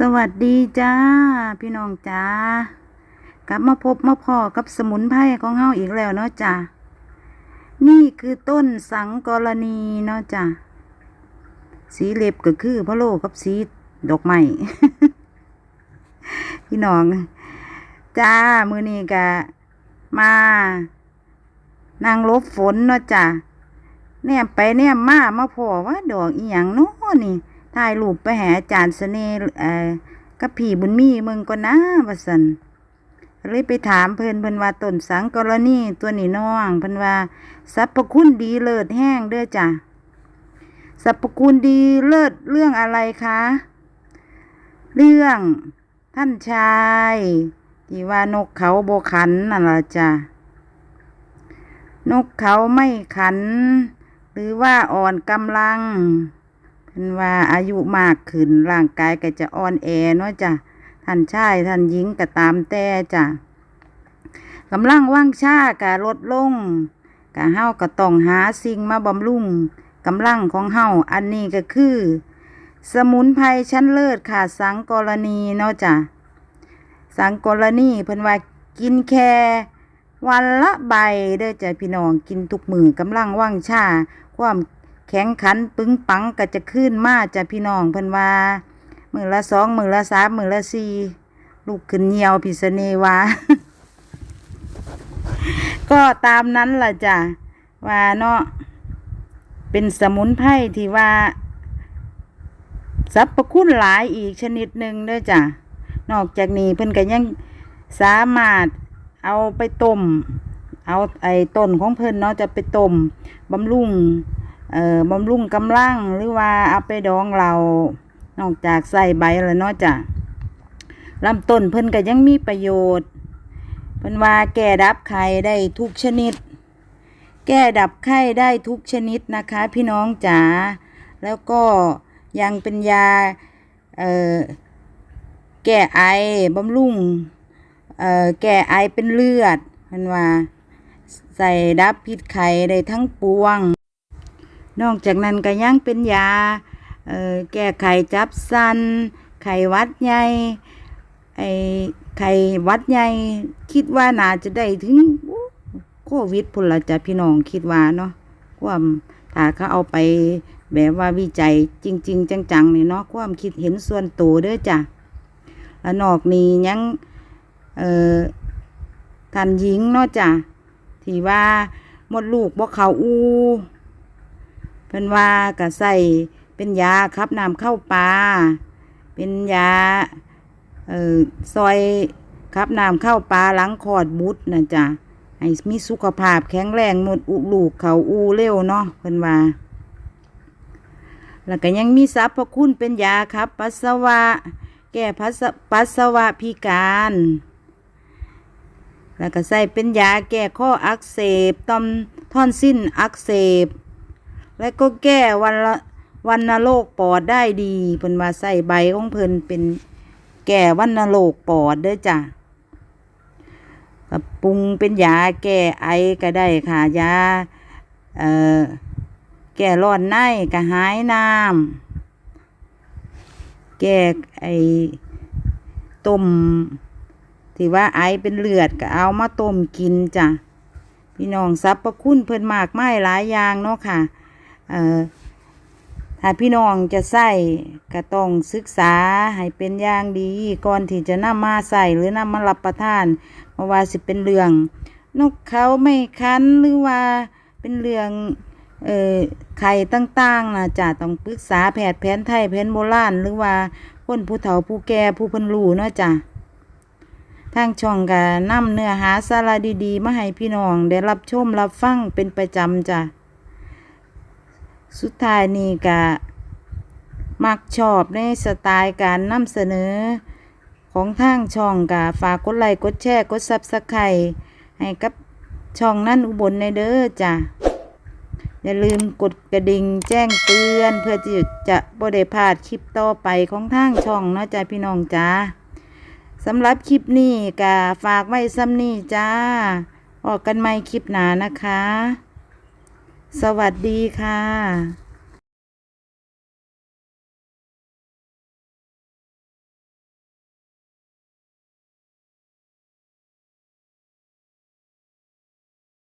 สวัสดีจ้า พี่น้องจ้ากลับมาพบมาพอกับสมุนไพรของเฮาอีกแล้วเนาะจ้านี่คือต้นสังกรณีเนาะจ้าสีเล็บก็คือพะโลกับสีดอกไม้พี่น้องจ้ามือนี้กะมานั่งลบฝนเนาะจ้าแนมไปแนมมามาพอว่าดอกอีหยังเนาะนี่ ถ่ายรูปไปหาอาจารย์เสน่ห์เอ่อกับพี่บุญมีเมืองก็นะว่าสันเลยไปถามเพิ่นเพิ่นว่าต้นสังกรณีตัวนี้น้องเพิ่นว่าสรรพคุณดีเลิศแห้งเด้อจ้ะสรรพคุณดีเลิศเรื่องอะไรคะ เรื่องท่านชายที่ว่านกเขาโบขันนั่นล่ะจ้ะนกเขาไม่ขัน หรือว่าอ่อนกำลัง เพิ่นว่าอายุมากขึ้นร่างกายก็จะอ่อนแอเนาะจ้ะท่านชายท่านหญิงก็ตามแต่จ้ะกำลังว่างชาก็ลดลงก็เฮาก็ต้องหาสิ่งมาบำรุงกำลังของเฮาอันนี้ก็คือ สมุนไพรชั้นเลิศค่ะ สังกรณีเนาะจ้ะสังกรณีเพิ่นว่ากินแค่วันละใบเด้อจ้ะพี่น้องกินทุกมือกำลังว่างชาความ แข็งขันปึ้งปังก็จะขึ้นมาจากพี่น้องเพิ่นว่ามือละสองมือละสามมือละสี่ลูกขึ้นเหี่ยวพิษเนว่าก็ตามนั้นล่ะจ้ะว่าเนาะเป็นสมุนไพรที่ว่าสรรพคุณหลายอีกชนิดหนึ่งด้อจ้ะนอกจากนี้เพิ่นก็ยังสามารถเอาไปต้ม เอาไอ้ต้นของเพิ่นเนาะจะไปต้มบำรุง เอ่อบำรุงกำลังหรือว่าเอาไปดองเรานอกจากใส่ใบแล้วเนาะจ้ะลำต้นเพิ่นก็ยังมีประโยชน์เพิ่นว่าแก้ดับไข้ได้ทุกชนิด แก้ดับไข้ได้ทุกชนิดนะคะ พี่น้องจ๋าแล้วก็ยังเป็นยาเอ่อแก้ไอบำรุงเอ่อแก้ไอเป็นเลือดเพิ่นว่าใส่ดับพิษไข้ได้ทั้งปวง นอกจากนั้นก็ยังเป็นยาแก้ไขจับสันไขวัดใหญ่ไอไขวัดใหญ่คิดว่าน่าจะได้ถึงโควิดพุ่นละจ้ะพี่น้องคิดว่าเนาะความถ้าเขาเอาไปแบบว่าวิจัยจริง ๆ จังๆเนี่เนาะความคิดเห็นส่วนตัวเด้อจ้ะแล้วนอกนี้ยังเอ่อท่านหญิงเนาะจ้ะที่ว่ามดลูกบ่เขาอู เพิ่นว่าก็ใส่เป็นยาคับน้ำเข้าปลาเป็นยาเอ่อซอยคับน้ำเข้าปลาหลังคอดบุตรนะจ๊ะให้มีสุขภาพแข็งแรงหมดอุลูกเขาอูเร็วเนาะเพิ่นว่าแล้วก็ยังมีสรรพคุณเป็นยาครับ ปัสสาวะ แก้ปัสสปัสสาวะพิการ แล้วก็ใส่เป็นยาแก้ข้ออักเสบตอมท่อนสิ้นอักเสบ และก็แก้วันละวันนโรคปอดได้ดีเพิ่นว่าใส่ใบของเพิ่นเป็นแก้วันนโรคปอดเด้อจ้ะก็ปรุงเป็นยาแก้ไอก็ได้ค่ะยาเอ่อแก้ร้อนในก็หายน้ำแก้ไอต้มที่ว่าไอเป็นเลือดก็เอามาต้มกินจ้ะพี่น้องสรรพคุณเพิ่นมากไมายหลายอย่างเนาะค่ะ เอ่อถ้าพี่น้องจะใส่ก็ต้องศึกษาให้เป็นอย่างดีก่อนที่จะนำมาใส่หรือนำมารับประทานเพราะว่าสิเป็นเรื่อง นกเขาไม่คันหรือว่าเป็นเรื่องเอ่อไข่ต่างๆนะจะต้องปรึกษาแพทย์แผนไทยแผนโบราณหรือว่าคนผู้เฒ่าผู้แก่ผู้เพิ่นรู้เนาะจ้ะทางช่องก็นำเนื้อหาสาระดีๆ มาให้พี่น้องได้รับชมรับฟังเป็นประจำจ้ะ สุดท้ายนี่ก็มักชอบในสไตล์การนำเสนอ ของทางช่องก็ฝากกดไลค์กดแชร์กดซับสไครต์ให้กับช่องนั่นอุบลในเด้อจ้ะอย่าลืมกดกระดิ่งแจ้งเตือน เพื่อที่จะบ่ได้พลาดคลิปต่อไปของทางช่องเนาะจ้ะพี่น้องจ้าสำหรับคลิปนี้ก็ฝากไว้ซ้ำนี้จ้า ออกกันใหม่คลิปหน้านะคะ สวัสดีค่ะ